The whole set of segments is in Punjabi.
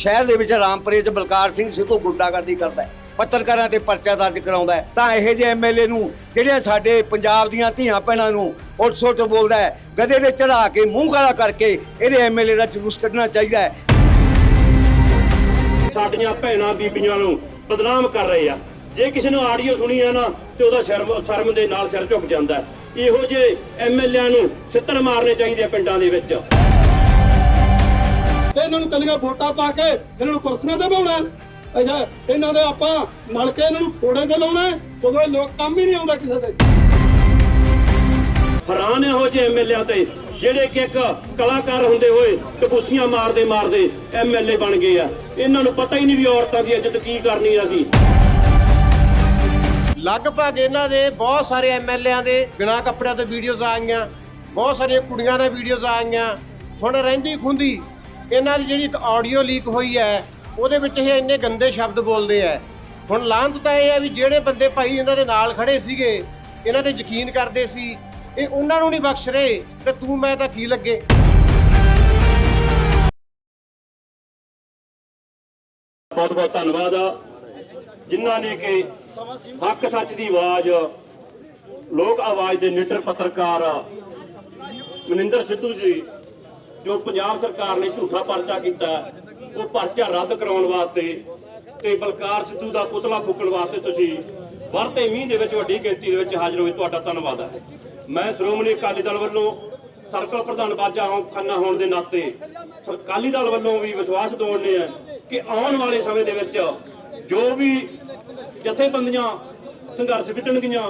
ਸ਼ਹਿਰ ਦੇ ਵਿੱਚ ਰਾਮਪੁਰੇ 'ਚ ਬਲਕਾਰ ਸਿੰਘ ਸਿੱਧੂ ਗੁੰਡਾਗਰਦੀ ਕਰਦਾ ਹੈ, ਪੱਤਰਕਾਰਾਂ ਤੇ ਪਰਚਾ ਦਰਜ ਕਰਾਉਂਦਾ ਹੈ। ਤਾਂ ਇਹੋ ਜਿਹੇ ਐਮਐਲਏ ਨੂੰ, ਜਿਹੜੇ ਸਾਡੇ ਪੰਜਾਬ ਦੀਆਂ ਧੀਆਂ ਭੈਣਾਂ ਨੂੰ ਉਲਟ-ਸੁਲਟ ਬੋਲਦਾ ਹੈ, ਗਧੇ ਦੇ ਚੜਾ ਕੇ ਮੂੰਹ ਕਾਲਾ ਕਰਕੇ ਇਹਦੇ ਐਮਐਲਏ ਦਾ ਜਲੂਸ ਕੱਢਣਾ ਚਾਹੀਦਾ ਹੈ। ਸਾਡੀਆਂ ਭੈਣਾਂ ਬੀਬੀਆਂ ਨੂੰ ਬਦਨਾਮ ਕਰ ਰਹੇ ਆ। ਜੇ ਕਿਸੇ ਨੂੰ ਆਡੀਓ ਸੁਣੀ ਆ ਨਾ, ਤੇ ਉਹਦਾ ਸ਼ਰਮ ਸ਼ਰਮ ਦੇ ਨਾਲ ਸਿਰ ਝੁਕ ਜਾਂਦਾ ਇਹੋ ਜਿਹੇ ਐਮਐਲਏਆਂ ਨੂੰ ਸਿੱਤਰ ਮਾਰਨੇ ਚਾਹੀਦੇ ਆ ਪਿੰਡਾਂ ਦੇ ਵਿੱਚ। ਇਹਨਾਂ ਨੂੰ ਕੱਲੀਆਂ ਵੋਟਾਂ ਪਾ ਕੇ ਇਹਨਾਂ ਨੂੰ ਕੁਰਸੀਆਂ ਤੇ ਬਾਉਣਾ ਅੱਛਾ ਇਹਨਾਂ ਦੇ ਆਪਾਂ ਮਲ ਕੇ ਇਹਨਾਂ ਨੂੰ ਫੋੜੇ ਤੇ ਲਾਉਣਾ ਜਦੋਂ ਇਹ ਲੋਕ ਕੰਮ ਹੀ ਨਹੀਂ ਆਉਂਦਾ ਕਿਸੇ ਦੇ। ਹੈਰਾਨ ਇਹੋ ਜਿਹੇ ਐਮਐਲਏਆਂ ਤੇ ਜਿਹੜੇ ਕਿ ਇੱਕ ਕਲਾਕਾਰ ਹੁੰਦੇ ਹੋਏ ਟਪੂਸੀਆਂ ਮਾਰਦੇ ਮਾਰਦੇ ਐਮਐਲਏ ਬਣ ਗਏ ਆ। ਇਹਨਾਂ ਨੂੰ ਪਤਾ ਹੀ ਨਹੀਂ ਵੀ ਔਰਤਾਂ ਦੀ ਇੱਜ਼ਤ ਕੀ ਕਰਨੀ ਆ ਅਸੀਂ। ਲਗਭਗ ਇਹਨਾਂ ਦੇ ਬਹੁਤ ਸਾਰੇ ਐਮਐਲਏਆਂ ਦੇ ਬਿਨਾਂ ਕੱਪੜਿਆਂ ਤੋਂ ਵੀਡੀਓਜ਼ ਆ ਗਈਆਂ ਬਹੁਤ ਸਾਰੀਆਂ ਕੁੜੀਆਂ ਦੀਆਂ ਵੀਡੀਓਜ਼ ਆ ਗਈਆਂ। ਹੁਣ ਰਹਿੰਦੀ ਖੁੰਦੀ ਇਹਨਾਂ ਦੀ ਜਿਹੜੀ ਇੱਕ ਆਡੀਓ ਲੀਕ ਹੋਈ ਹੈ, ਉਹਦੇ ਵਿੱਚ ਇਹ ਇੰਨੇ ਗੰਦੇ ਸ਼ਬਦ ਬੋਲਦੇ ਆ। ਹੁਣ ਲਾਂਤ ਤਾਂ ਇਹ ਹੈ ਵੀ ਜਿਹੜੇ ਬੰਦੇ ਭਾਈ ਇਹਨਾਂ ਦੇ ਨਾਲ ਖੜੇ ਸੀਗੇ, ਇਹਨਾਂ ਤੇ ਯਕੀਨ ਕਰਦੇ ਸੀ, ਇਹ ਉਹਨਾਂ ਨੂੰ ਨਹੀਂ ਬਖਸ਼ ਰਹੇ, ਤੇ ਤੂੰ ਮੈਂ ਤਾਂ ਕੀ ਲੱਗੇ? ਬਹੁਤ ਬਹੁਤ ਧੰਨਵਾਦ ਆ। ਜਿਨ੍ਹਾਂ ਨੇ ਕਿ ਹੱਕ ਸੱਚ ਦੀ ਆਵਾਜ਼, ਲੋਕ ਆਵਾਜ਼ ਦੇ ਨਿਡਰ ਪੱਤਰਕਾਰ ਮਨਿੰਦਰ ਸਿੱਧੂ ਜੀ ਜੋ ਪੰਜਾਬ ਸਰਕਾਰ ਨੇ ਝੂਠਾ ਪਰਚਾ ਕੀਤਾ, ਉਹ ਪਰਚਾ ਰੱਦ ਕਰਾਉਣ ਵਾਸਤੇ ਤੇ ਬਲਕਾਰ ਸਿੱਧੂ ਦਾ ਪੁਤਲਾ ਫੂਕਣ ਵਾਸਤੇ ਤੁਸੀਂ ਵਰਤੇ ਮੀਂਹ ਦੇ ਵਿੱਚ ਵੱਡੀ ਗਿਣਤੀ ਦੇ ਵਿੱਚ ਹਾਜ਼ਰ ਹੋਏ ਤੁਹਾਡਾ ਧੰਨਵਾਦ ਹੈ। ਮੈਂ ਸ਼੍ਰੋਮਣੀ ਅਕਾਲੀ ਦਲ ਵੱਲੋਂ ਸਰਕਲ ਪ੍ਰਧਾਨ ਬਾਜਾ ਹਾਂ, ਖੰਨਾ ਹੋਣ ਦੇ ਨਾਤੇ ਸਰ- ਅਕਾਲੀ ਦਲ ਵੱਲੋਂ ਵੀ ਵਿਸ਼ਵਾਸ ਦਿਵਾਉਂਦੇ ਆ ਕਿ ਆਉਣ ਵਾਲੇ ਸਮੇਂ ਦੇ ਵਿੱਚ ਜੋ ਵੀ ਜਥੇਬੰਦੀਆਂ ਸੰਘਰਸ਼ ਵਿੱਢਣਗੀਆਂ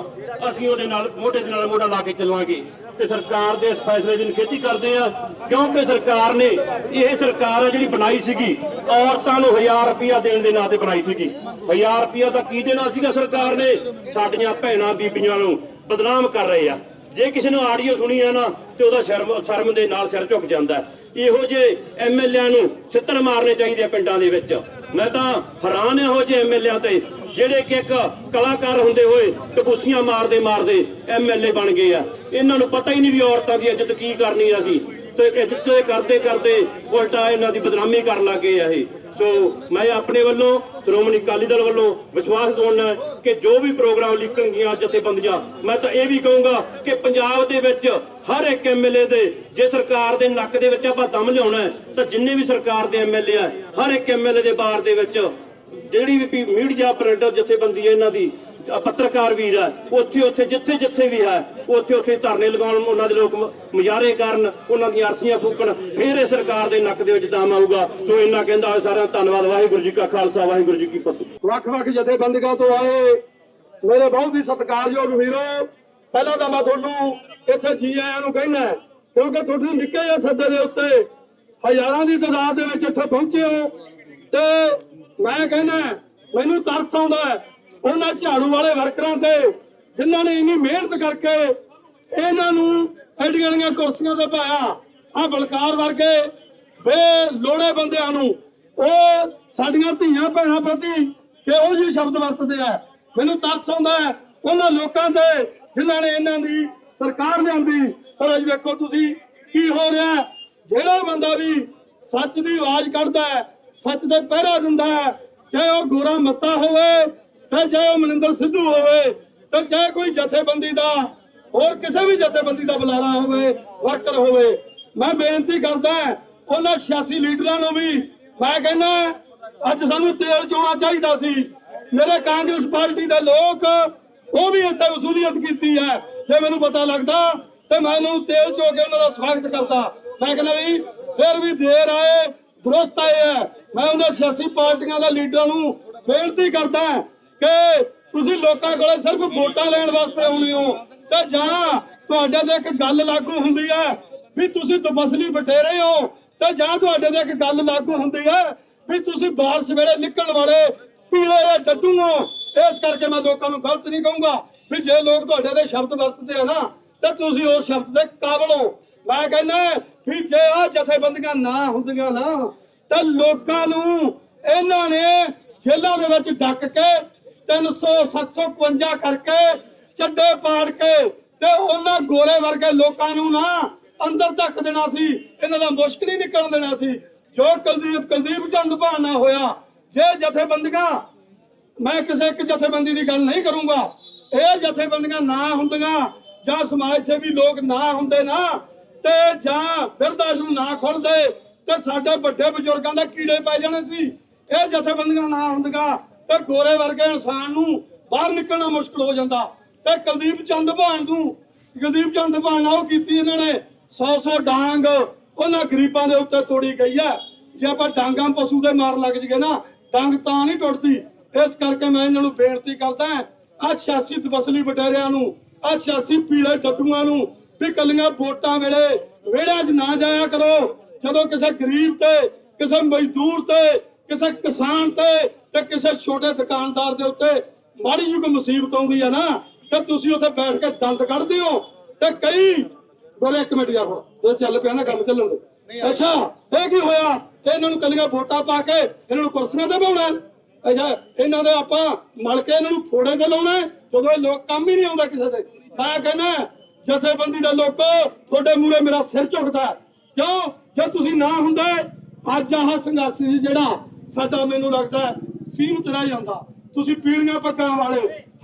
ਅਸੀਂ ਉਹਦੇ ਨਾਲ, ਮੋਢੇ ਦੇ ਨਾਲ ਮੋਢਾ ਲਾ ਕੇ ਚੱਲਾਂਗੇ। ਤੇ ਸਰਕਾਰ ਦੇ ਇਸ ਫੈਸਲੇ ਦੀ ਨਿਖੇਧੀ ਕਰਦੇ ਆ ਕਿਉਂਕਿ ਸਰਕਾਰ ਨੇ, ਇਹ ਸਰਕਾਰ ਆ ਜਿਹੜੀ ਬਣਾਈ ਸੀਗੀ, ਔਰਤਾਂ ਨੂੰ 1000 ਰੁਪਇਆ ਦੇਣ ਦੇ ਨਾਂ ਤੇ ਬਣਾਈ ਸੀਗੀ। 1000 ਰੁਪਇਆ ਤਾਂ ਕੀ ਦੇਣਾ ਸੀਗਾ ਸਰਕਾਰ ਨੇ? ਸਾਡੀਆਂ ਭੈਣਾਂ, ਬੀਬੀਆਂ ਨੂੰ ਬਦਨਾਮ ਕਰ ਰਹੇ ਆ। ਜੇ ਕਿਸੇ ਨੂੰ ਆਡੀਓ ਸੁਣੀ ਆ ਨਾ, ਤੇ ਉਹਦਾ ਸ਼ਰਮ ਸ਼ਰਮ ਦੇ ਨਾਲ ਸਿਰ ਝੁਕ ਜਾਂਦਾ। ਇਹੋ ਜਿਹੇ ਐਮਐਲਏਆਂ ਨੂੰ ਛਿੱਤਰ ਮਾਰਨੇ ਚਾਹੀਦੇ ਆ ਪਿੰਡਾਂ ਦੇ ਵਿੱਚ। ਮੈਂ ਤਾਂ ਹੈਰਾਨ ਇਹੋ ਜਿਹੇ ਐਮਐਲਏਆਂ ਤੇ, ਜਿਹੜੇ ਕਿ ਇੱਕ ਕਲਾਕਾਰ ਹੁੰਦੇ ਹੋਏ ਟਪੂਸੀਆਂ ਮਾਰਦੇ ਮਾਰਦੇ ਐਮਐਲਏ ਬਣ ਗਏ ਆ। ਇਹਨਾਂ ਨੂੰ ਪਤਾ ਹੀ ਨਹੀਂ ਵੀ ਔਰਤਾਂ ਦੀ ਇੱਜ਼ਤ ਕੀ ਕਰਨੀ ਆ ਅਸੀਂ। ਤੇ ਇੱਜ਼ਤ ਕਰਦੇ ਕਰਦੇ ਉਲਟਾ ਇਹਨਾਂ ਦੀ ਬਦਨਾਮੀ ਕਰਨ ਲੱਗੇ ਆ ਇਹ। ਸੋ ਮੈਂ ਆਪਣੇ ਵੱਲੋਂ ਸ਼੍ਰੋਮਣੀ ਅਕਾਲੀ ਦਲ ਵੱਲੋਂ ਵਿਸ਼ਵਾਸ ਦਿਵਾਉਣਾ ਕਿ ਜੋ ਵੀ ਪ੍ਰੋਗਰਾਮ ਲਿਖਣਗੀਆਂ ਜਥੇਬੰਦੀਆਂ ਮੈਂ ਤਾਂ ਇਹ ਵੀ ਕਹੂੰਗਾ ਕਿ ਪੰਜਾਬ ਦੇ ਵਿੱਚ ਹਰ ਇੱਕ ਐਮਐਲਏ ਦੇ ਜੇ ਸਰਕਾਰ ਦੇ ਨੱਕ ਦੇ ਵਿੱਚ ਆਪਾਂ ਦਮ ਲਿਆਉਣਾ ਹੈ, ਤਾਂ ਜਿੰਨੇ ਵੀ ਸਰਕਾਰ ਦੇ ਐਮਐਲਏ ਆ ਹਰ ਇੱਕ ਐਮਐਲਏ ਦੇ ਬਾਰ ਦੇ ਵਿੱਚ ਜਿਹੜੀ ਵੀ ਮੀਡੀਆ ਆਪਰੇਟਰ ਜਥੇਬੰਦੀ ਹੈ ਇਹਨਾਂ ਦੀ ਪੱਤਰਕਾਰ ਵੀਰ ਹੈ, ਉੱਥੇ ਉੱਥੇ ਜਿੱਥੇ ਜਿੱਥੇ ਵੀ ਹੈ, ਉੱਥੇ ਉੱਥੇ ਧਰਨੇ ਲਗਾਉਣ ਉਹਨਾਂ ਦੇ ਲੋਕ ਮੁਜ਼ਾਹਰੇ ਕਰਨ, ਉਹਨਾਂ ਦੀਆਂ ਅਰਥੀਆਂ ਫੂਕਣ, ਫਿਰ ਇਹ ਸਰਕਾਰ ਦੇ ਨੱਕ ਦੇ ਵਿੱਚ ਦਮ ਆਊਗਾ। ਸੋ ਇੰਨਾ ਕਹਿੰਦਾ ਸਾਰਿਆਂ ਦਾ ਧੰਨਵਾਦ, ਵਾਹਿਗੁਰੂ ਜੀ ਕਾ ਖਾਲਸਾ, ਵਾਹਿਗੁਰੂ ਜੀ ਕੀ ਫਤਿਹ। ਵੱਖ-ਵੱਖ ਜਥੇਬੰਦੀਆਂ ਤੋਂ ਆਏ ਮੇਰੇ ਬਹੁਤ ਹੀ ਸਤਿਕਾਰਯੋਗ ਵੀਰੋ, ਪਹਿਲਾਂ ਤਾਂ ਮੈਂ ਤੁਹਾਨੂੰ ਇੱਥੇ ਜੀ ਆਇਆਂ ਨੂੰ ਕਹਿਣਾ ਕਿਉਂਕਿ ਤੁਹਾਡੇ ਨਿੱਕੇ ਜਿਹੇ ਸੱਦੇ ਦੇ ਉੱਤੇ ਹਜ਼ਾਰਾਂ ਦੀ ਤਾਦਾਦ ਦੇ ਵਿੱਚ ਇੱਥੇ ਪਹੁੰਚੇ ਹੋ ਤੇ ਮੈਂ ਕਹਿੰਦਾ ਮੈਨੂੰ ਤਰਸ ਆਉਂਦਾ ਉਹਨਾਂ ਝਾੜੂ ਵਾਲੇ ਵਰਕਰਾਂ ਤੇ ਜਿਨ੍ਹਾਂ ਨੇ ਇੰਨੀ ਮਿਹਨਤ ਕਰਕੇ ਇਹਨਾਂ ਨੂੰ ਐਡੀਆਂ ਐਡੀਆਂ ਕੁਰਸੀਆਂ ਤੇ ਪਾਇਆ ਆ ਬਲਕਾਰ ਵਰਗੇ ਬੇ ਲੋੜੇ ਬੰਦਿਆਂ ਨੂੰ, ਉਹ ਸਾਡੀਆਂ ਧੀਆਂ ਭੈਣਾਂ ਪ੍ਰਤੀ ਕਿਹੋ ਜਿਹੇ ਸ਼ਬਦ ਵਰਤਦੇ ਆ? ਮੈਨੂੰ ਤਰਸ ਆਉਂਦਾ ਉਹਨਾਂ ਲੋਕਾਂ ਤੇ ਜਿਨ੍ਹਾਂ ਨੇ ਇਹਨਾਂ ਦੀ ਸਰਕਾਰ ਲਿਆਂਦੀ। ਪਰ ਅੱਜ ਦੇਖੋ ਤੁਸੀਂ ਕੀ ਹੋ ਰਿਹਾ ਜਿਹੜਾ ਬੰਦਾ ਵੀ ਸੱਚ ਦੀ ਆਵਾਜ਼ ਕੱਢਦਾ ਹੈ, ਸੱਚ ਦੇ ਪਹਿਰਾ ਦਿੰਦਾ ਹੈ, ਚਾਹੇ ਉਹ ਗੋਰਾ ਮੱਤਾ ਹੋਵੇ ਤੇ ਚਾਹੇ ਉਹ ਮਨਿੰਦਰ ਸਿੱਧੂ ਹੋਵੇ, ਤੇ ਚਾਹੇ ਕੋਈ ਜਥੇਬੰਦੀ ਦਾ, ਹੋਰ ਕਿਸੇ ਵੀ ਜਥੇਬੰਦੀ ਦਾ ਬੁਲਾਰਾ ਹੋਵੇ, ਵਰਕਰ ਹੋਵੇ, ਮੈਂ ਬੇਨਤੀ ਕਰਦਾ ਉਹਨਾਂ 86 ਲੀਡਰਾਂ ਨੂੰ ਵੀ ਮੈਂ ਕਹਿੰਦਾ ਅੱਜ ਸਾਨੂੰ ਤੇਲ ਚੋਣਾ ਚਾਹੀਦਾ ਸੀ। ਮੇਰੇ ਕਾਂਗਰਸ ਪਾਰਟੀ ਦੇ ਲੋਕ, ਉਹ ਵੀ ਇੱਥੇ ਵਸੂਲੀਅਤ ਕੀਤੀ ਹੈ, ਜੇ ਮੈਨੂੰ ਪਤਾ ਲੱਗਦਾ, ਤੇ ਮੈਂ ਉਹਨਾਂ ਨੂੰ ਤੇਲ ਚੋ ਕੇ ਉਹਨਾਂ ਦਾ ਸਵਾਗਤ ਕਰਦਾ। ਮੈਂ ਕਹਿੰਦਾ ਵੀ, ਫਿਰ ਵੀ ਦੇਰ ਆਏ, ਦਰੁਸਤ ਆਏ ਹੈ। ਮੈਂ ਉਹਨਾਂ ਸਿਆਸੀ ਪਾਰਟੀਆਂ ਦੇ ਲੀਡਰਾਂ ਨੂੰ ਬੇਨਤੀ ਕਰਦਾ ਕਿ ਤੁਸੀਂ ਲੋਕਾਂ ਕੋਲੇ ਸਿਰਫ ਵੋਟਾਂ ਲੈਣ ਵਾਸਤੇ ਆਉਂਦੇ ਹੋ। ਤੇ ਜਾਂ ਤੁਹਾਡੇ ਤੇ ਇੱਕ ਗੱਲ ਲਾਗੂ ਹੁੰਦੀ ਹੈ ਵੀ ਤੁਸੀਂ ਤਪਸਲੀ ਬਟੇਰੇ ਹੋ, ਤੇ ਜਾਂ ਤੁਹਾਡੇ ਤੇ ਇੱਕ ਗੱਲ ਲਾਗੂ ਹੁੰਦੀ ਹੈ ਵੀ ਤੁਸੀਂ ਬਾਰਿਸ਼ ਵੇਲੇ ਨਿਕਲਣ ਵਾਲੇ ਪੀਲੇ ਜਾਂ ਜੱਟੂ ਹੋ। ਇਸ ਕਰਕੇ ਮੈਂ ਲੋਕਾਂ ਨੂੰ ਗਲਤ ਨਹੀਂ ਕਹੂੰਗਾ ਵੀ ਜੇ ਲੋਕ ਤੁਹਾਡੇ ਦੇ ਸ਼ਬਦ ਵਰਤਦੇ ਆ ਨਾ, ਤੇ ਤੁਸੀਂ ਉਸ ਸ਼ਬਦ ਦੇ ਕਾਬਲ ਹੋ। ਮੈਂ ਕਹਿੰਦਾ ਵੀ ਜੇ ਆ ਜਥੇਬੰਦੀਆਂ ਨਾ ਹੁੰਦੀਆਂ ਨਾ, ਤਾਂ ਲੋਕਾਂ ਨੂੰ ਇਹਨਾਂ ਨੇ ਜੇਲ੍ਹਾਂ ਦੇ ਵਿੱਚ ਡੱਕ ਕੇ 300 751 ਕਰਕੇ ਚੱਡੇ ਪਾੜ ਕੇ ਤੇ ਉਹਨਾਂ ਗੋਰੇ ਵਰਗੇ ਲੋਕਾਂ ਨੂੰ ਨਾ ਅੰਦਰ ਤੱਕ ਦੇਣਾ ਸੀ, ਇਹਨਾਂ ਦਾ ਮੁਸ਼ਕ ਨਹੀਂ ਨਿਕਲਣ ਦੇਣਾ ਸੀ। ਜੋ ਕੁਲਦੀਪ ਕੁਲਦੀਪ ਚੰਦ ਭਾਨਾ ਹੋਇਆ, ਜੇ ਜਥੇਬੰਦੀਆਂ, ਮੈਂ ਕਿਸੇ ਇੱਕ ਜਥੇਬੰਦੀ ਦੀ ਗੱਲ ਨਹੀਂ ਕਰੂੰਗਾ। ਇਹ ਜਥੇਬੰਦੀਆਂ ਨਾ ਹੁੰਦੀਆਂ, ਜਾਂ ਸਮਾਜ ਸੇਵੀ ਲੋਕ ਨਾ ਹੁੰਦੇ ਨਾ, ਤੇ ਜਾਂ ਬਿਰਦਾਸ਼ਮ ਨਾ ਖੁੱਲਦੇ, ਤੇ ਸਾਡੇ ਵੱਡੇ ਬਜ਼ੁਰਗਾਂ ਦੇ ਕੀੜੇ ਪੈ ਜਾਣੇ ਸੀ। ਇਹ ਜਥੇਬੰਦੀਆਂ ਨਾ ਹੁੰਦੀਆਂ ਤੇ ਗੋਰੇ ਵਰਗੇ ਇਨਸਾਨ ਨੂੰ ਬਾਹਰ ਨਿਕਲਣਾ ਮੁਸ਼ਕਲ ਹੋ ਜਾਂਦਾ। ਤੇ ਕੁਲਦੀਪ ਚੰਦ ਭਾਨ ਨੂੰ, ਕੁਲਦੀਪ ਚੰਦ ਭਾਨ ਨਾਲ ਕੀਤੀ ਇਹਨਾਂ ਨੇ 100 100 ਡਾਂਗ। ਉਹਨਾਂ ਗਰੀਬਾਂ ਦੇ ਉੱਤੇ ਤੋੜੀ ਗਈ ਹੈ। ਜੇ ਆਪਾਂ ਡਾਂਗਾਂ ਪਸ਼ੂ ਦੇ ਮਾਰ ਲੱਗ ਜਗੇ ਨਾ, ਡੰਗ ਤਾਂ ਨਹੀਂ ਟੁੱਟਦੀ। ਇਸ ਕਰਕੇ ਮੈਂ ਇਹਨਾਂ ਨੂੰ ਬੇਨਤੀ ਕਰਦਾ ਆ 86 ਤਪਸਲੀ ਬਟੇਰਿਆਂ ਨੂੰ ਆ 86 ਪੀਲੇ ਡੱਡੂਆਂ ਨੂੰ ਵੀ ਕੱਲੀਆਂ ਵੋਟਾਂ ਵੇਲੇ ਵਿਹੜਿਆਂ 'ਚ ਨਾ ਜਾਇਆ ਕਰੋ। ਜਦੋਂ ਕਿਸੇ ਗਰੀਬ ਤੇ, ਕਿਸੇ ਮਜ਼ਦੂਰ ਤੇ ਕਿਸੇ ਕਿਸਾਨ ਤੇ ਤੇ ਕਿਸੇ ਛੋਟੇ ਦੁਕਾਨਦਾਰ ਦੇ ਉੱਤੇ ਮਾੜੀ ਜਿਹੀ ਕੋਈ ਮੁਸੀਬਤ ਆਉਂਦੀ ਆ ਨਾ ਤੇ ਤੁਸੀਂ ਉੱਥੇ ਬੈਠ ਕੇ ਦੰਦ ਕੱਢਦੇ ਹੋ ਤੇ ਕਈ ਬੋਲੇ ਇੱਕ ਮਿੰਟ ਯਾਰ ਹੁਣ ਚੱਲ ਪਿਆ ਨਾ ਕੰਮ ਚੱਲਣ ਦੇ। ਅੱਛਾ ਇਹ ਕੀ ਹੋਇਆ? ਇਹਨਾਂ ਨੂੰ ਕੱਲੀਆਂ ਵੋਟਾਂ ਪਾ ਕੇ ਇਹਨਾਂ ਨੂੰ ਕੁਰਸੀਆਂ ਤੇ ਪਾਉਣਾ ਅੱਛਾ ਇਹਨਾਂ ਦੇ ਆਪਾਂ ਮਲ ਕੇ ਇਹਨਾਂ ਨੂੰ ਫੋੜੇ ਤੇ ਲਾਉਣਾ ਜਦੋਂ ਇਹ ਲੋਕ ਕੰਮ ਹੀ ਨਹੀਂ ਆਉਂਦਾ ਕਿਸੇ ਦੇ। ਮੈਂ ਕਹਿੰਦਾ ਜਥੇਬੰਦੀ ਦੇ ਲੋਕੋ ਤੁਹਾਡੇ ਮੂਰੇ ਮੇਰਾ ਸਿਰ ਝੁਕਦਾ। ਕਿਉਂ? ਜੇ ਤੁਸੀਂ ਨਾ ਹੁੰਦੇ ਅੱਜ ਆਹ ਸੰਘਰਸ਼ ਸੀ ਜਿਹੜਾ ਸਾਡਾ ਮੈਨੂੰ ਲੱਗਦਾ ਹੈ, ਸੀਮਤ ਰਹਿ ਜਾਂਦਾ। ਤੁਸੀਂ ਪੀਲੀਆਂ ਪੱਗਾਂ ਵਾਲੇ,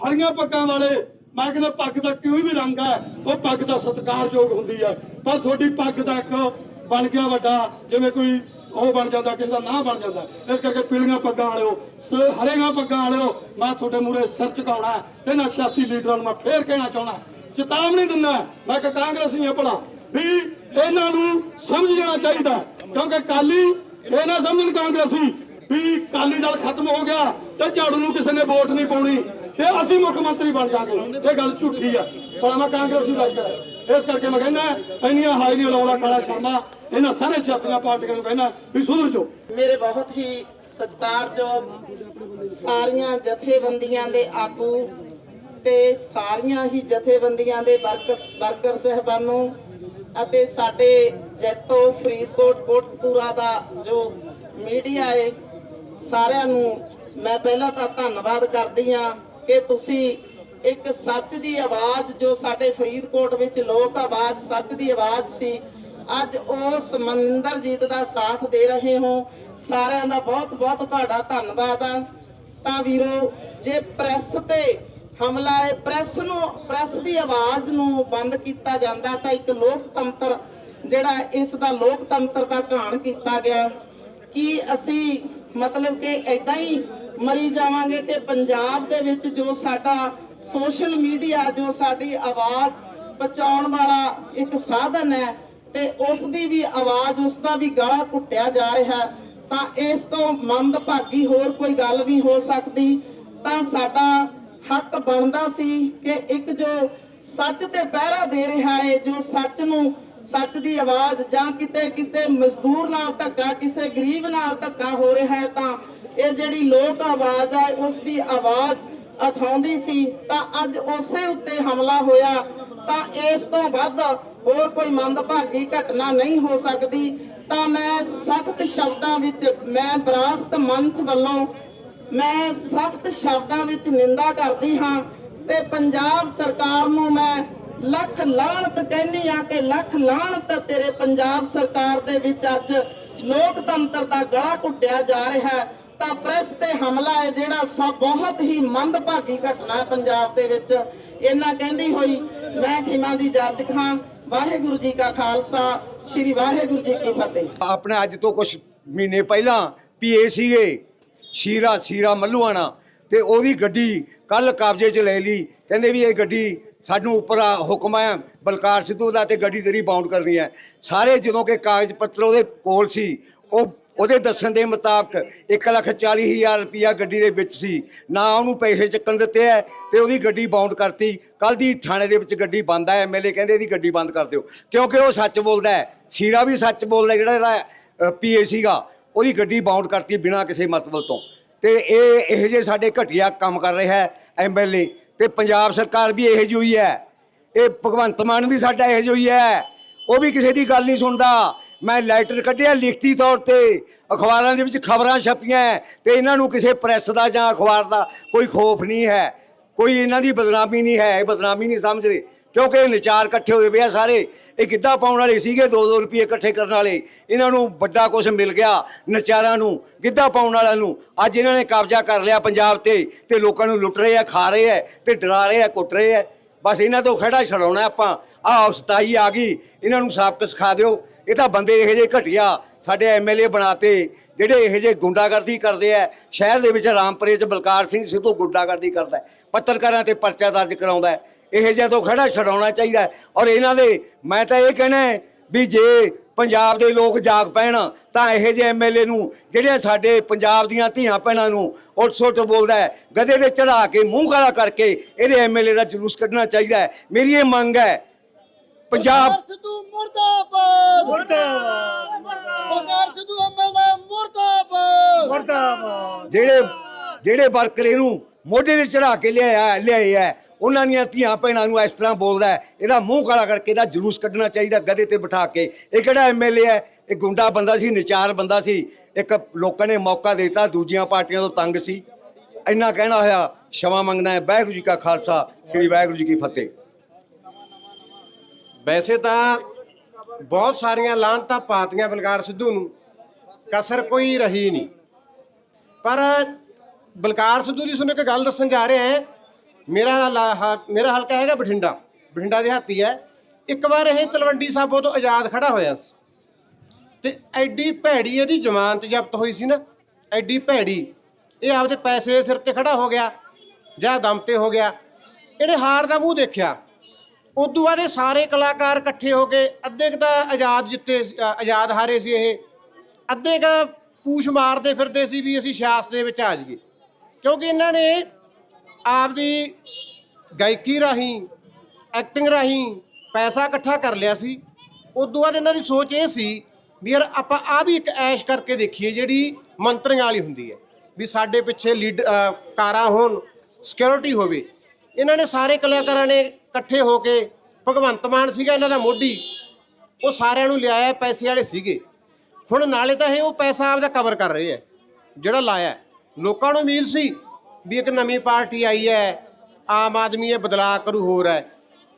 ਹਰੀਆਂ ਪੱਗਾਂ ਵਾਲੇ, ਮੈਂ ਕਹਿੰਦਾ ਪੱਗ ਦਾ ਕੋਈ ਵੀ ਰੰਗ ਹੈ, ਉਹ ਪੱਗ ਦਾ ਸਤਿਕਾਰਯੋਗ ਹੁੰਦੀ ਹੈ। ਪਰ ਤੁਹਾਡੀ ਪੱਗ ਦਾ ਇੱਕ ਬਣ ਗਿਆ ਵੱਡਾ, ਜਿਵੇਂ ਕੋਈ ਉਹ ਬਣ ਜਾਂਦਾ, ਕਿਸੇ ਦਾ ਨਾਂ ਬਣ ਜਾਂਦਾ। ਇਸ ਕਰਕੇ ਪੀਲੀਆਂ ਪੱਗਾਂ ਵਾਲਿਓ, ਸ- ਹਰੇਗਾ ਪੱਗਾਂ ਵਾਲਿਓ, ਮੈਂ ਤੁਹਾਡੇ ਮੂਰੇ ਸਿਰ ਝੁਕਾਉਣਾ ਇਹਨਾਂ 86 ਲੀਡਰਾਂ ਨੂੰ ਮੈਂ ਫੇਰ ਕਹਿਣਾ ਚਾਹੁੰਦਾ ਚੇਤਾਵਨੀ ਦਿੰਦਾ ਮੈਂ ਕਿ ਕਾਂਗਰਸੀ ਭਲਾ ਵੀ ਇਹਨਾਂ ਨੂੰ ਸਮਝ ਜਾਣਾ ਚਾਹੀਦਾ ਕਿਉਂਕਿ ਕਾਲੀ ਇਹ ਨਾ ਸਮਝਣ ਕਾਂਗਰਸੀ ਵੀ ਕਾਲੀ ਦਲ ਖਤਮ ਹੋ ਗਿਆ ਤੇ ਝਾੜੂ ਨੂੰ ਕਿਸੇ ਨੇ ਵੋਟ ਨਹੀਂ ਪਾਉਣੀ ਤੇ ਅਸੀਂ ਮੁੱਖ ਮੰਤਰੀ ਬਣ ਜਾਾਂਗੇ। ਇਹ ਗੱਲ ਝੂਠੀ ਆ। ਪਰ ਮੈਂ ਕਾਂਗਰਸੀ ਵਰਕਰ ਹਾਂ। ਇਸ ਕਰਕੇ ਮੈਂ ਕਹਿੰਦਾ, ਇੰਨੀਆਂ ਹਾਈ ਲਾਉਣਾ ਕਾਲਾ ਸ਼ਰਮਾ, ਇਹਨਾਂ ਸਾਰੇ ਸਿਆਸੀਆਂ ਪਾਰਟੀਆਂ ਨੂੰ ਕਹਿੰਦਾ ਵੀ ਸੁਧਰ ਜਾਓ। ਮੇਰੇ ਬਹੁਤ ਹੀ ਸਤਿਕਾਰਯੋਗ ਸਾਰੀਆਂ ਜਥੇਬੰਦੀਆਂ ਦੇ ਆਗੂ ਤੇ ਸਾਰੀਆਂ ਹੀ ਜਥੇਬੰਦੀਆਂ ਦੇ ਵਰਕਰ ਵਰਕਰ ਅਤੇ ਸਾਡੇ ਜੈਤੋ ਫਰੀਦਕੋਟ, ਕੋਟਪੂਰਾ ਦਾ ਜੋ ਮੀਡੀਆ ਹੈ ਸਾਰਿਆਂ ਨੂੰ ਮੈਂ ਪਹਿਲਾਂ ਤਾਂ ਧੰਨਵਾਦ ਕਰਦੀ ਹਾਂ ਕਿ ਤੁਸੀਂ ਇੱਕ ਸੱਚ ਦੀ ਆਵਾਜ਼, ਜੋ ਸਾਡੇ ਫਰੀਦਕੋਟ ਵਿੱਚ ਲੋਕ ਆਵਾਜ਼, ਸੱਚ ਦੀ ਆਵਾਜ਼ ਸੀ, ਅੱਜ ਉਸ ਮਨਿੰਦਰਜੀਤ ਦਾ ਸਾਥ ਦੇ ਰਹੇ ਹੋ। ਸਾਰਿਆਂ ਦਾ ਬਹੁਤ ਬਹੁਤ ਤੁਹਾਡਾ ਧੰਨਵਾਦ ਆ। ਤਾਂ ਵੀਰੋ, ਜੇ ਪ੍ਰੈਸ ਤੇ ਹਮਲਾ ਹੈ, ਪ੍ਰੈਸ ਨੂੰ, ਪ੍ਰੈਸ ਦੀ ਆਵਾਜ਼ ਨੂੰ ਬੰਦ ਕੀਤਾ ਜਾਂਦਾ, ਤਾਂ ਇੱਕ ਲੋਕਤੰਤਰ ਜਿਹੜਾ ਇਸ ਦਾ ਲੋਕਤੰਤਰ ਦਾ ਘਾਣ ਕੀਤਾ ਗਿਆ। ਕੀ ਅਸੀਂ ਮਤਲਬ ਕਿ ਐਦਾਂ ਹੀ ਮਰੀ ਜਾਵਾਂਗੇ ਕਿ ਪੰਜਾਬ ਦੇ ਵਿੱਚ ਜੋ ਸਾਡਾ ਸੋਸ਼ਲ ਮੀਡੀਆ, ਜੋ ਸਾਡੀ ਆਵਾਜ਼ ਪਹੁੰਚਾਉਣ ਵਾਲਾ ਇੱਕ ਸਾਧਨ ਹੈ ਤੇ ਉਸ ਦੀ ਵੀ ਆਵਾਜ਼, ਉਸ ਦਾ ਵੀ ਗਲਾ ਘੁੱਟਿਆ ਜਾ ਰਿਹਾ, ਤਾਂ ਇਸ ਤੋਂ ਮੰਦਭਾਗੀ ਹੋਰ ਕੋਈ ਗੱਲ ਨਹੀਂ ਹੋ ਸਕਦੀ। ਤਾਂ ਸਾਡਾ ਹੱਕ ਬਣਦਾ ਸੀ ਕਿ ਇੱਕ ਜੋ ਸੱਚ ਤੇ ਪਹਿਰਾ ਦੇ ਰਿਹਾ ਹੈ, ਜੋ ਸੱਚ ਨੂੰ ਸੱਚ ਦੀ ਆਵਾਜ਼ ਜਾਂ ਕਿਤੇ ਕਿਤੇ ਮਜ਼ਦੂਰ ਨਾਲ ਧੱਕਾ, ਕਿਸੇ ਗਰੀਬ ਨਾਲ ਧੱਕਾ ਹੋ ਰਿਹਾ ਹੈ ਤਾਂ ਇਹ ਜਿਹੜੀ ਲੋਕ ਆਵਾਜ਼ ਹੈ ਉਸ ਦੀ ਆਵਾਜ਼ ਉਠਾਉਂਦੀ ਸੀ। ਤਾਂ ਅੱਜ ਉਸੇ ਉੱਤੇ ਹਮਲਾ ਹੋਇਆ। ਤਾਂ ਇਸ ਤੋਂ ਵੱਧ ਹੋਰ ਕੋਈ ਮੰਦਭਾਗੀ ਘਟਨਾ ਨਹੀਂ ਹੋ ਸਕਦੀ। ਤਾਂ ਮੈਂ ਸਖਤ ਸ਼ਬਦਾਂ ਵਿੱਚ, ਮੈਂ ਵਿਰਾਸਤ ਮੰਚ ਵੱਲੋਂ, ਮੈਂ ਸਖਤ ਸ਼ਬਦਾਂ ਵਿੱਚ ਨਿੰਦਾ ਕਰਦੀ ਹਾਂ ਤੇ ਪੰਜਾਬ ਸਰਕਾਰ ਨੂੰ ਮੈਂ ਲੱਖ ਲਾਹਣਤ ਕਹਿੰਦੀ ਆ ਕਿ ਲੱਖ ਲਾਹਣਤ ਤੇਰੇ ਪੰਜਾਬ ਸਰਕਾਰ ਦੇ ਵਿੱਚ ਅੱਜ ਲੋਕਤੰਤਰ ਦਾ ਗਲਾ ਘੁੱਟਿਆ ਜਾ ਰਿਹਾ ਹੈ। ਤਾਂ ਪ੍ਰੈਸ ਤੇ ਹਮਲਾ ਹੈ ਜਿਹੜਾ ਸਭ ਬਹੁਤ ਹੀ ਮੰਦਭਾਗੀ ਘਟਨਾ ਪੰਜਾਬ ਦੇ ਵਿੱਚ। ਇਹਨਾਂ ਕਹਿੰਦੀ ਹੋਈ, ਮੈਂ ਖਿਮਾ ਦੀ ਜਾਚਕ ਹਾਂ ਵਾਹਿਗੁਰੂ ਜੀ ਕਾ ਖਾਲਸਾ। ਸ੍ਰੀ ਵਾਹਿਗੁਰੂ ਜੀ ਕੀ ਫਤਿਹ। ਆਪਣੇ ਅੱਜ ਤੋਂ ਕੁਝ ਮਹੀਨੇ ਪਹਿਲਾਂ ਪੀਏ ਸੀਗੇ ਸ਼ੀਰਾ ਸ਼ੀਰਾ ਮੱਲੂਆਣਾ, ਤੇ ਉਹਦੀ ਗੱਡੀ ਕੱਲ ਕਬਜ਼ੇ 'ਚ ਲੈ ਲਈ। ਕਹਿੰਦੇ ਵੀ ਇਹ ਗੱਡੀ ਸਾਨੂੰ ਉੱਪਰ ਹੁਕਮ ਹੈ, ਬਲਕਾਰ ਸਿੱਧੂ ਦਾ ਤੇ ਗੱਡੀ ਤੇਰੀ ਬਾਉਂਡ ਕਰਨੀ ਹੈ। ਸਾਰੇ ਜਦੋਂ ਕਿ ਕਾਗਜ਼ ਪੱਤਰ ਉਹਦੇ ਕੋਲ ਸੀ, ਉਹ ਉਹਦੇ ਦੱਸਣ ਦੇ ਮੁਤਾਬਕ 140000 ਰੁਪਇਆ ਗੱਡੀ ਦੇ ਵਿੱਚ ਸੀ। ਨਾ ਉਹਨੂੰ ਪੈਸੇ ਚੱਕਣ ਦਿੱਤੇ ਐ ਤੇ ਉਹਦੀ ਗੱਡੀ ਬਾਉਂਡ ਕਰਤੀ। ਕੱਲ ਦੀ ਥਾਣੇ ਦੇ ਵਿੱਚ ਗੱਡੀ ਬੰਦ ਹੈ ਐਮਐਲਏ ਕਹਿੰਦੇ ਇਹਦੀ ਗੱਡੀ ਬੰਦ ਕਰ ਦਿਓ। ਕਿਉਂਕਿ ਉਹ ਸੱਚ ਬੋਲਦਾ ਹੈ, ਸ਼ੀਰਾ ਵੀ ਸੱਚ ਬੋਲਦਾ ਜਿਹੜਾ ਇਹਦਾ ਪੀਏ ਸੀਗਾ, ਉਹਦੀ ਗੱਡੀ ਬਾਉਂਡ ਕਰਤੀ ਬਿਨਾਂ ਕਿਸੇ ਮਤਲਬ ਤੋਂ। ਤੇ ਇਹ, ਇਹੋ ਜਿਹੇ ਸਾਡੇ ਘਟੀਆ ਕੰਮ ਕਰ ਰਿਹਾ ਹੈ ਐਮਐਲਏ ਤੇ ਪੰਜਾਬ ਸਰਕਾਰ ਵੀ ਇਹੋ ਜਿਹੀ ਹੋਈ ਹੈ। ਇਹ ਭਗਵੰਤ ਮਾਨ ਵੀ ਸਾਡਾ ਇਹੋ ਜਿਹੀ ਹੈ। ਉਹ ਵੀ ਕਿਸੇ ਦੀ ਗੱਲ ਨਹੀਂ ਸੁਣਦਾ। ਮੈਂ ਲੈਟਰ ਕੱਢਿਆ ਲਿਖਤੀ ਤੌਰ ਤੇ। ਅਖਬਾਰਾਂ ਦੇ ਵਿੱਚ ਖਬਰਾਂ ਛਪੀਆਂ ਹੈ ਤੇ ਇਹਨਾਂ ਨੂੰ ਕਿਸੇ ਪ੍ਰੈਸ ਦਾ ਜਾਂ ਅਖਬਾਰ ਦਾ ਕੋਈ ਖੋਫ ਨਹੀਂ ਹੈ। ਕੋਈ ਇਹਨਾਂ ਦੀ ਬਦਨਾਮੀ ਨਹੀਂ ਹੈ। ਇਹ ਬਦਨਾਮੀ ਨਹੀਂ ਸਮਝਦੇ। ਕਿਉਂਕਿ ਇਹ ਨਚਾਰ ਇਕੱਠੇ ਹੋਏ ਪਏ ਆ ਸਾਰੇ। ਇਹ ਗਿੱਧਾ ਪਾਉਣ ਵਾਲੇ ਸੀਗੇ 2-2 ਰੁਪਏ ਇਕੱਠੇ ਕਰਨ ਵਾਲੇ। ਇਹਨਾਂ ਨੂੰ ਵੱਡਾ ਕੁਝ ਮਿਲ ਗਿਆ ਨਚਾਰਾਂ ਨੂੰ, ਗਿੱਧਾ ਪਾਉਣ ਵਾਲਿਆਂ ਨੂੰ। ਅੱਜ ਇਹਨਾਂ ਨੇ ਕਬਜ਼ਾ ਕਰ ਲਿਆ ਪੰਜਾਬ ਤੇ ਤੇ ਲੋਕਾਂ ਨੂੰ ਲੁੱਟ ਰਹੇ ਆ, ਖਾ ਰਹੇ ਆ ਤੇ ਡਰਾ ਰਹੇ ਆ, ਕੁੱਟ ਰਹੇ ਆ। ਬਸ ਇਹਨਾਂ ਤੋਂ ਖੜਾ ਛਡਾਉਣਾ ਆਪਾਂ। ਆਹ ਸਤਾਈ ਆ ਗਈ। ਇਹਨਾਂ ਨੂੰ ਸਾਬਕ ਸਿਖਾ ਦਿਓ। ਇਹ ਤਾਂ ਬੰਦੇ ਇਹੋ ਜਿਹੇ ਘਟਿਆ ਸਾਡੇ ਐਮਐਲਏ ਬਣਾਤੇ, ਜਿਹੜੇ ਇਹੋ ਜਿਹੇ ਗੁੰਡਾਗਰਦੀ ਕਰਦੇ ਆ। ਸ਼ਹਿਰ ਦੇ ਵਿੱਚ ਰਾਮਪੁਰੇ 'ਚ ਬਲਕਾਰ ਸਿੰਘ ਸਿੱਧੂ ਗੁੰਡਾਗਰਦੀ ਕਰਦਾ ਪੱਤਰਕਾਰਾਂ ਤੇ ਪਰਚਾ ਦਰਜ ਕਰਾਉਂਦਾ ਇਹੋ ਜਿਹਾ ਤੋਂ ਖੜਾ ਛਡਾਉਣਾ ਚਾਹੀਦਾ। ਔਰ ਇਹਨਾਂ ਦੇ ਮੈਂ ਤਾਂ ਇਹ ਕਹਿਣਾ ਹੈ ਵੀ ਜੇ ਪੰਜਾਬ ਦੇ ਲੋਕ ਜਾਗ ਪੈਣ ਤਾਂ ਇਹੋ ਜਿਹੇ ਐਮਐਲਏ ਨੂੰ ਜਿਹੜੇ ਸਾਡੇ ਪੰਜਾਬ ਦੀਆਂ ਧੀਆਂ ਭੈਣਾਂ ਨੂੰ ਉਲਟ-ਸੁਲਟ ਬੋਲਦਾ ਹੈ ਗਧੇ ਦੇ ਚੜਾ ਕੇ ਮੂੰਹ ਕਾਲਾ ਕਰਕੇ ਇਹਦੇ ਐਮਐਲਏ ਦਾ ਜਲੂਸ ਕੱਢਣਾ ਚਾਹੀਦਾ ਹੈ। ਮੇਰੀ ਇਹ ਮੰਗ ਹੈ ਪੰਜਾਬ ਸਿੱਧੂ ਮੁਰਦਾਬਾਦ। ਮੁਰਦਾਬਾਦ। ਬਲਕਾਰ ਸਿੱਧੂ ਐਮਐਲਏ ਮੁਰਦਾਬਾਦ। ਮੁਰਦਾਬਾਦ। ਜਿਹੜੇ ਜਿਹੜੇ ਵਰਕਰ ਇਹਨੂੰ ਮੋਢੇ ਤੇ ਚੜਾ ਕੇ ਲਿਆਇਆ ਲਿਆਏ ਆ ਉਹਨਾਂ ਦੀਆਂ ਧੀਆਂ ਭੈਣਾਂ ਨੂੰ ਇਸ ਤਰ੍ਹਾਂ ਬੋਲਦਾ ਹੈ, ਇਹਦਾ ਮੂੰਹ ਕਾਲਾ ਕਰਕੇ ਇਹਦਾ ਜਲੂਸ ਕੱਢਣਾ ਚਾਹੀਦਾ ਗਧੇ ਤੇ ਬਿਠਾ ਕੇ। ਇਹ ਕਿਹੜਾ ਐਮਐਲਏ ਹੈ? ਇਹ ਗੁੰਡਾ ਬੰਦਾ ਸੀ, ਨਿਚਾਰ ਬੰਦਾ ਸੀ। ਇੱਕ ਲੋਕਾਂ ਨੇ ਮੌਕਾ ਦਿੱਤਾ, ਦੂਜੀਆਂ ਪਾਰਟੀਆਂ ਤੋਂ ਤੰਗ ਸੀ। ਇੰਨਾ ਕਹਿਣਾ ਹੋਇਆ ਸ਼ਮਾ ਮੰਗਣਾ ਹੈ। ਵਾਹਿਗੁਰੂ ਜੀ ਕਾ ਖਾਲਸਾ, ਸ੍ਰੀ ਵਾਹਿਗੁਰੂ ਜੀ ਕੀ ਫਤਿਹ। ਵੈਸੇ ਤਾਂ ਬਹੁਤ ਸਾਰੀਆਂ ਲਾਹਨਤਾਂ ਪਾਤੀਆਂ ਬਲਕਾਰ ਸਿੱਧੂ ਨੂੰ, ਕਸਰ ਕੋਈ ਰਹੀ ਨਹੀਂ। ਪਰ ਬਲਕਾਰ ਸਿੱਧੂ ਦੀ ਤੁਹਾਨੂੰ ਇੱਕ ਗੱਲ ਦੱਸਣ ਜਾ ਰਿਹਾ ਹੈ ਮੇਰਾ ਲਾ- ਹ- ਮੇਰਾ ਹਲਕਾ ਹੈਗਾ ਬਠਿੰਡਾ। ਬਠਿੰਡਾ ਦੇ ਹਾਤੀ ਹੈ। ਇੱਕ ਵਾਰ ਇਹ ਤਲਵੰਡੀ ਸਾਬੋ ਤੋਂ ਆਜ਼ਾਦ ਖੜਾ ਹੋਇਆ ਸੀ। ਤੇ ਐਡੀ ਭੈੜੀ ਇਹਦੀ ਜ਼ਮਾਨਤ ਜ਼ਬਤ ਹੋਈ ਸੀ ਨਾ ਐਡੀ ਭੈੜੀ। ਇਹ ਆਪਦੇ ਪੈਸੇ ਦੇ ਸਿਰ ਤੇ ਖੜਾ ਹੋ ਗਿਆ ਜਾਂ ਦਮ ਤੇ ਹੋ ਗਿਆ। ਇਹਨੇ ਹਾਰ ਦਾ ਮੂੰਹ ਦੇਖਿਆ। ਉਦੋਂ ਬਾਅਦ ਇਹ ਸਾਰੇ ਕਲਾਕਾਰ ਇਕੱਠੇ ਹੋ ਕੇ ਅੱਧੇ ਕੁ ਤਾਂ ਆਜ਼ਾਦ ਜਿੱਤੇ ਸੀ- ਅ, ਆਜ਼ਾਦ ਹਾਰੇ ਸੀ ਇਹ। ਅੱਧੇ ਕ ਪੂਛ ਮਾਰਦੇ ਫਿਰਦੇ ਸੀ ਵੀ ਅਸੀਂ ਸਿਆਸਤ ਦੇ ਵਿੱਚ ਆ ਜਾਈਏ। ਕਿਉਂਕਿ ਇਹਨਾਂ ਨੇ ਆਪਦੀ ਗਾਇਕੀ ਰਾਹੀਂ ਐਕਟਿੰਗ ਰਾਹੀਂ ਪੈਸਾ ਇਕੱਠਾ ਕਰ ਲਿਆ ਸੀ। ਉਦੋਂ ਬਾਅਦ ਇਹਨਾਂ ਦੀ ਸੋਚ ਇਹ ਸੀ ਵੀ ਯਾਰ ਆਪਾਂ ਆ ਵੀ ਇੱਕ ਐਸ਼ ਕਰਕੇ ਦੇਖੀਏ ਜਿਹੜੀ ਮੰਤਰੀਆਂ ਵਾਲੀ ਹੁੰਦੀ ਹੈ, ਵੀ ਸਾਡੇ ਪਿੱਛੇ ਲੀਡ ਕਾਰਾਂ ਹੋਣ ਸਿਕਿਉਰਿਟੀ ਹੋਵੇ। ਇਹਨਾਂ ਨੇ ਸਾਰੇ ਕਲਾਕਾਰਾਂ ਨੇ ਇਕੱਠੇ ਹੋ ਕੇ ਭਗਵੰਤ ਮਾਨ ਸੀਗਾ ਇਹਨਾਂ ਦਾ ਮੋਢੀ, ਉਹ ਸਾਰਿਆਂ ਨੂੰ ਲਿਆਇਆ, ਪੈਸੇ ਵਾਲੇ ਸੀਗੇ। ਹੁਣ ਨਾਲੇ ਤਾਂ ਇਹ ਉਹ ਪੈਸਾ ਆਪਦਾ ਕਵਰ ਕਰ ਰਹੇ ਹੈ, ਜਿਹੜਾ ਲਾਇਆ ਲੋਕਾਂ ਨੂੰ ਉਮੀਦ ਸੀ ਵੀ ਇੱਕ ਨਵੀਂ ਪਾਰਟੀ ਆਈ ਹੈ, ਆਮ ਆਦਮੀ ਇਹ ਬਦਲਾਅ ਕਰੂ ਹੋਰ ਹੈ।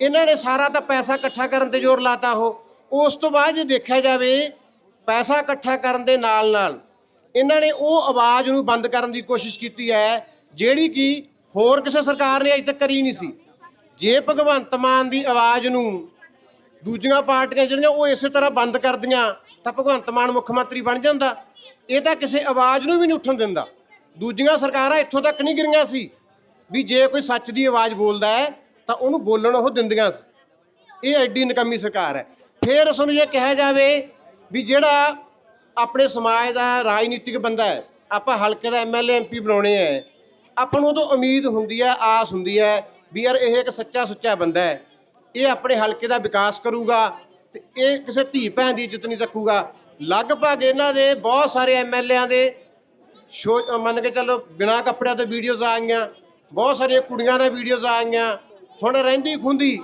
ਇਹਨਾਂ ਨੇ ਸਾਰਾ ਤਾਂ ਪੈਸਾ ਇਕੱਠਾ ਕਰਨ ਤੇ ਜ਼ੋਰ ਲਾਤਾ ਉਹ। ਉਸ ਤੋਂ ਬਾਅਦ ਜੇ ਦੇਖਿਆ ਜਾਵੇ, ਪੈਸਾ ਇਕੱਠਾ ਕਰਨ ਦੇ ਨਾਲ ਨਾਲ ਇਹਨਾਂ ਨੇ ਉਹ ਆਵਾਜ਼ ਨੂੰ ਬੰਦ ਕਰਨ ਦੀ ਕੋਸ਼ਿਸ਼ ਕੀਤੀ ਹੈ, ਜਿਹੜੀ ਕਿ ਹੋਰ ਕਿਸੇ ਸਰਕਾਰ ਨੇ ਅਜੇ ਤੱਕ ਕਰੀ ਨਹੀਂ ਸੀ। ਜੇ ਭਗਵੰਤ ਮਾਨ ਦੀ ਆਵਾਜ਼ ਨੂੰ ਦੂਜੀਆਂ ਪਾਰਟੀਆਂ ਜਿਹੜੀਆਂ ਉਹ ਇਸੇ ਤਰ੍ਹਾਂ ਬੰਦ ਕਰਦੀਆਂ, ਤਾਂ ਭਗਵੰਤ ਮਾਨ ਮੁੱਖ ਮੰਤਰੀ ਬਣ ਜਾਂਦਾ। ਇਹ ਤਾਂ ਕਿਸੇ ਆਵਾਜ਼ ਨੂੰ ਵੀ ਨਹੀਂ ਉੱਠਣ ਦਿੰਦਾ। ਦੂਜੀਆਂ ਸਰਕਾਰਾਂ ਇੱਥੋਂ ਤੱਕ ਨਹੀਂ ਗਿਰੀਆਂ ਸੀ ਵੀ ਜੇ ਕੋਈ ਸੱਚ ਦੀ ਆਵਾਜ਼ ਬੋਲਦਾ ਹੈ, ਤਾਂ ਉਹਨੂੰ ਬੋਲਣ ਉਹ ਦਿੰਦੀਆਂ ਸੀ। ਇਹ ਐਡੀ ਨਕਮੀ ਸਰਕਾਰ ਹੈ। ਫਿਰ ਉਸ ਨੂੰ ਇਹ ਕਿਹਾ ਜਾਵੇ ਵੀ ਜਿਹੜਾ ਆਪਣੇ ਸਮਾਜ ਦਾ ਰਾਜਨੀਤਿਕ ਬੰਦਾ ਹੈ, ਆਪਾਂ ਹਲਕੇ ਦਾ ਐਮਐਲਏ ਐਮਪੀ ਬਣਾਉਣੇ ਹੈ, ਆਪਾਂ ਨੂੰ ਉਹ ਤੋਂ ਉਮੀਦ ਹੁੰਦੀ ਹੈ, ਆਸ ਹੁੰਦੀ ਹੈ ਵੀ ਯਾਰ ਇਹ ਇੱਕ ਸੱਚਾ ਸੁੱਚਾ ਬੰਦਾ ਹੈ। ਇਹ ਆਪਣੇ ਹਲਕੇ ਦਾ ਵਿਕਾਸ ਕਰੂਗਾ ਤੇ ਇਹ ਕਿਸੇ ਧੀ ਭੈਣ ਦੀ ਇੱਜ਼ਤ ਨਹੀਂ ਰੱਖੂਗਾ। ਲਗਭਗ ਇਹਨਾਂ ਦੇ ਬਹੁਤ ਸਾਰੇ ਐਮਐਲਏਆਂ ਦੇ ਸ਼ੋ ਮੰਨ ਕੇ ਚੱਲੋ ਬਿਨਾ ਕੱਪੜਿਆਂ ਤੋਂ ਵੀਡੀਓਜ਼ ਆ ਗਈਆਂ, ਬਹੁਤ ਸਾਰੀਆਂ ਕੁੜੀਆਂ ਨਾਲ ਵੀਡੀਓਜ਼ ਆ ਗਈਆਂ, ਹੁਣ ਰਹਿੰਦੀ ਖੁੰਦੀ,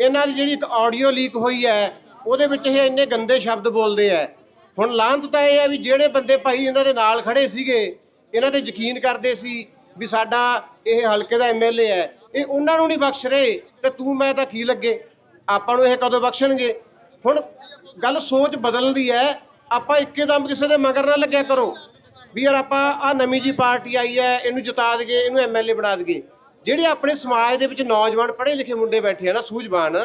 ਇਹਨਾਂ ਦੀ ਜਿਹੜੀ ਇੱਕ ਆਡੀਓ ਲੀਕ ਹੋਈ ਹੈ, ਉਹਦੇ ਵਿੱਚ ਇਹ ਇੰਨੇ ਗੰਦੇ ਸ਼ਬਦ ਬੋਲਦੇ ਆ। ਹੁਣ ਲਾਂਤ ਤਾਂ ਇਹ ਹੈ ਵੀ ਜਿਹੜੇ ਬੰਦੇ ਭਾਈ ਇਹਨਾਂ ਦੇ ਨਾਲ ਖੜੇ ਸੀਗੇ, ਇਹਨਾਂ ਤੇ ਯਕੀਨ ਕਰਦੇ ਸੀ ਵੀ ਸਾਡਾ ਇਹ ਹਲਕੇ ਦਾ ਐਮਐਲਏ ਹੈ, ਇਹ ਉਹਨਾਂ ਨੂੰ ਨਹੀਂ ਬਖਸ਼ ਰਹੇ, ਤੇ ਤੂੰ ਮੈਂ ਤਾਂ ਕੀ ਲੱਗੇ? ਆਪਾਂ ਨੂੰ ਇਹ ਕਦੋਂ ਬਖਸ਼ਣਗੇ? ਹੁਣ ਗੱਲ ਸੋਚ ਬਦਲਦੀ ਹੈ, ਆਪਾਂ ਇੱਕਦਮ ਕਿਸੇ ਦੇ ਮਗਰ ਨਾ ਲੱਗਿਆ ਕਰੋ। ਵੀ ਯਾਰ ਆਪਾਂ ਆ ਨਵੀਂ ਜੀ ਪਾਰਟੀ ਆਈ ਹੈ, ਇਹਨੂੰ ਜਿਤਾ ਦਈਏ, ਇਹਨੂੰ ਐਮਐਲਏ ਬਣਾ ਦਈਏ। ਜਿਹੜੇ ਆਪਣੇ ਸਮਾਜ ਦੇ ਵਿੱਚ ਨੌਜਵਾਨ ਪੜ੍ਹੇ ਲਿਖੇ ਮੁੰਡੇ ਬੈਠੇ ਆ ਨਾ, ਸੂਝਵਾਨ,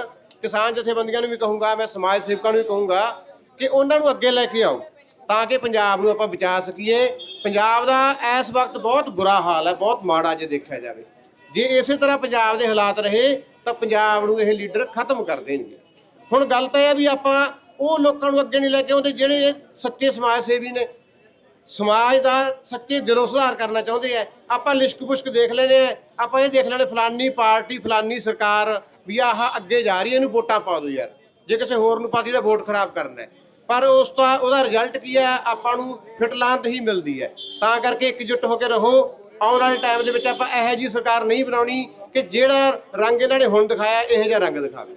ਕਿਸਾਨ ਜਥੇਬੰਦੀਆਂ ਨੂੰ ਵੀ ਕਹੂੰਗਾ, ਮੈਂ ਸਮਾਜ ਸੇਵਕਾਂ ਨੂੰ ਵੀ ਕਹੂੰਗਾ ਕਿ ਉਹਨਾਂ ਨੂੰ ਅੱਗੇ ਲੈ ਕੇ ਆਓ, ਤਾਂ ਕਿ ਪੰਜਾਬ ਨੂੰ ਆਪਾਂ ਬਚਾ ਸਕੀਏ। ਪੰਜਾਬ ਦਾ ਇਸ ਵਕਤ ਬਹੁਤ ਬੁਰਾ ਹਾਲ ਹੈ, ਬਹੁਤ ਮਾੜਾ ਜੇ ਦੇਖਿਆ ਜਾਵੇ। ਜੇ ਇਸੇ ਤਰ੍ਹਾਂ ਪੰਜਾਬ ਦੇ ਹਾਲਾਤ ਰਹੇ, ਤਾਂ ਪੰਜਾਬ ਨੂੰ ਇਹ ਲੀਡਰ ਖਤਮ ਕਰ ਦੇਣਗੇ। ਹੁਣ ਗੱਲ ਤਾਂ ਇਹ ਆ ਵੀ ਆਪਾਂ ਉਹ ਲੋਕਾਂ ਨੂੰ ਅੱਗੇ ਨਹੀਂ ਲੈ ਕੇ ਆਉਂਦੇ ਜਿਹੜੇ ਸੱਚੇ ਸਮਾਜ ਸੇਵੀ ਨੇ। ਸਮਾਜ ਦਾ ਸੱਚੇ ਦਿਲੋਂ ਸੁਧਾਰ ਕਰਨਾ ਚਾਹੁੰਦੇ ਆ। ਆਪਾਂ ਲਿਸ਼ਕ ਪੁਸ਼ਕ ਦੇਖ ਲੈਣੇ ਆ। ਆਪਾਂ ਇਹ ਦੇਖ ਲੈਣੇ ਫਲਾਨੀ ਪਾਰਟੀ, ਫਲਾਨੀ ਸਰਕਾਰ ਵੀ ਆਹ ਅੱਗੇ ਜਾ ਰਹੀ ਹੈ ਇਹਨੂੰ ਵੋਟਾਂ ਪਾ ਦਿਓ ਯਾਰ। ਜੇ ਕਿਸੇ ਹੋਰ ਨੂੰ ਪਾਰਟੀ ਦਾ ਵੋਟ ਖਰਾਬ ਕਰਨਾ ਪਰ ਉਸ ਦਾ, ਉਹਦਾ ਰਿਜ਼ਲਟ ਕੀ ਹੈ ਆਪਾਂ ਨੂੰ ਫਿਟਲਾਂਤ ਹੀ ਮਿਲਦੀ ਹੈ। ਤਾਂ ਕਰਕੇ ਇਕਜੁੱਟ ਹੋ ਕੇ ਰਹੋ। ਆਉਣ ਵਾਲੇ ਟਾਈਮ ਦੇ ਵਿੱਚ ਆਪਾਂ ਇਹੋ ਜੀ ਸਰਕਾਰ ਨਹੀਂ ਬਣਾਉਣੀ ਕਿ ਜਿਹੜਾ ਰੰਗ ਇਹਨਾਂ ਨੇ ਹੁਣ ਦਿਖਾਇਆ, ਇਹੋ ਜਿਹਾ ਰੰਗ ਦਿਖਾਵੇ।